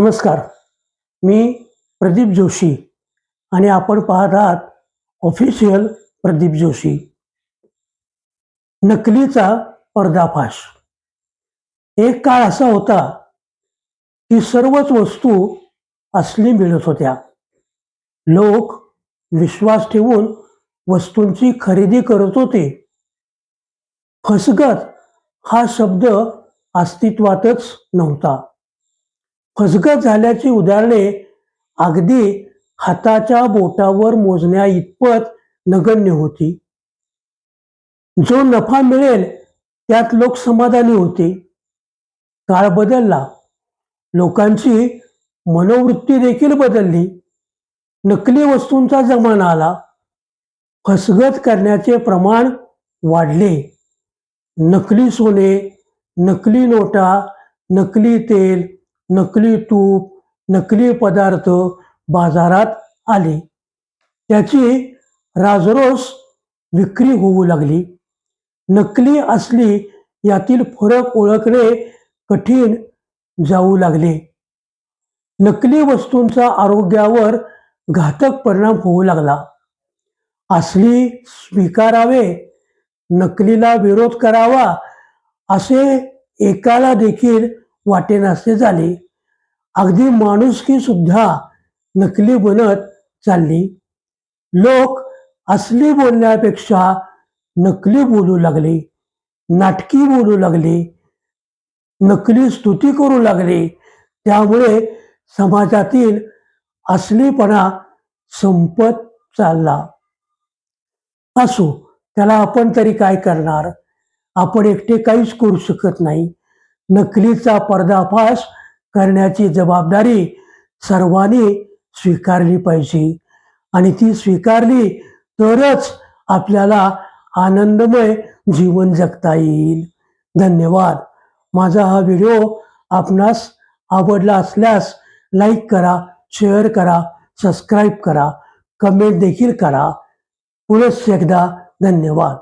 नमस्कार. मी प्रदीप जोशी आणि आपण पाहत आहात ऑफिशियल प्रदीप जोशी. नकलीचा पर्दाफाश. एक काळ असा होता की सर्वच वस्तू असली मिळत होत्या. लोक विश्वास ठेवून वस्तूंची खरेदी करत होते. फसगत हा शब्द अस्तित्वातच नव्हता. फसगत झाल्याची उदाहरणे अगदी हाताच्या बोटावर मोजण्या इतपत नगण्य होती. जो नफा मिळेल त्यात लोक समाधानी होते. काळ बदलला. लोकांची मनोवृत्ती देखील बदलली. नकली वस्तूंचा जमाना आला. फसगत करण्याचे प्रमाण वाढले. नकली सोने नकली नोटा नकली तेल नकली तूप नकली पदार्थ बाजारात आले. त्याची राजरोस विक्री होऊ लागली. नकली असली यातील फरक ओळखणे कठीण जाऊ लागले. नकली वस्तूंचा आरोग्यावर घातक परिणाम होऊ लागला. असली स्वीकारावे नकलीला विरोध करावा असे एकाला देखील वाटेनासे झाले. अगदी माणुसकी सुद्धा नकली बनत चालली. लोक असली बोलण्यापेक्षा नकली बोलू लागले. नाटकी बोलू लागले. नकली स्तुती करू लागले. त्यामुळे समाजातील असलीपणा संपत चालला. असो त्याला आपण तरी काय करणार? आपण एकटे काहीच करू शकत नाही. नकलीचा पर्दाफाश करण्याची जबाबदारी सर्वांनी स्वीकारली पाहिजे. आणि ती स्वीकारली तरच आपल्याला आनंदमय जीवन जगता येईल. धन्यवाद. माझा हा व्हिडिओ आपणास आवडला असल्यास लाईक करा शेअर करा सबस्क्राईब करा कमेंट देखील करा. पुनश्च एकदा धन्यवाद.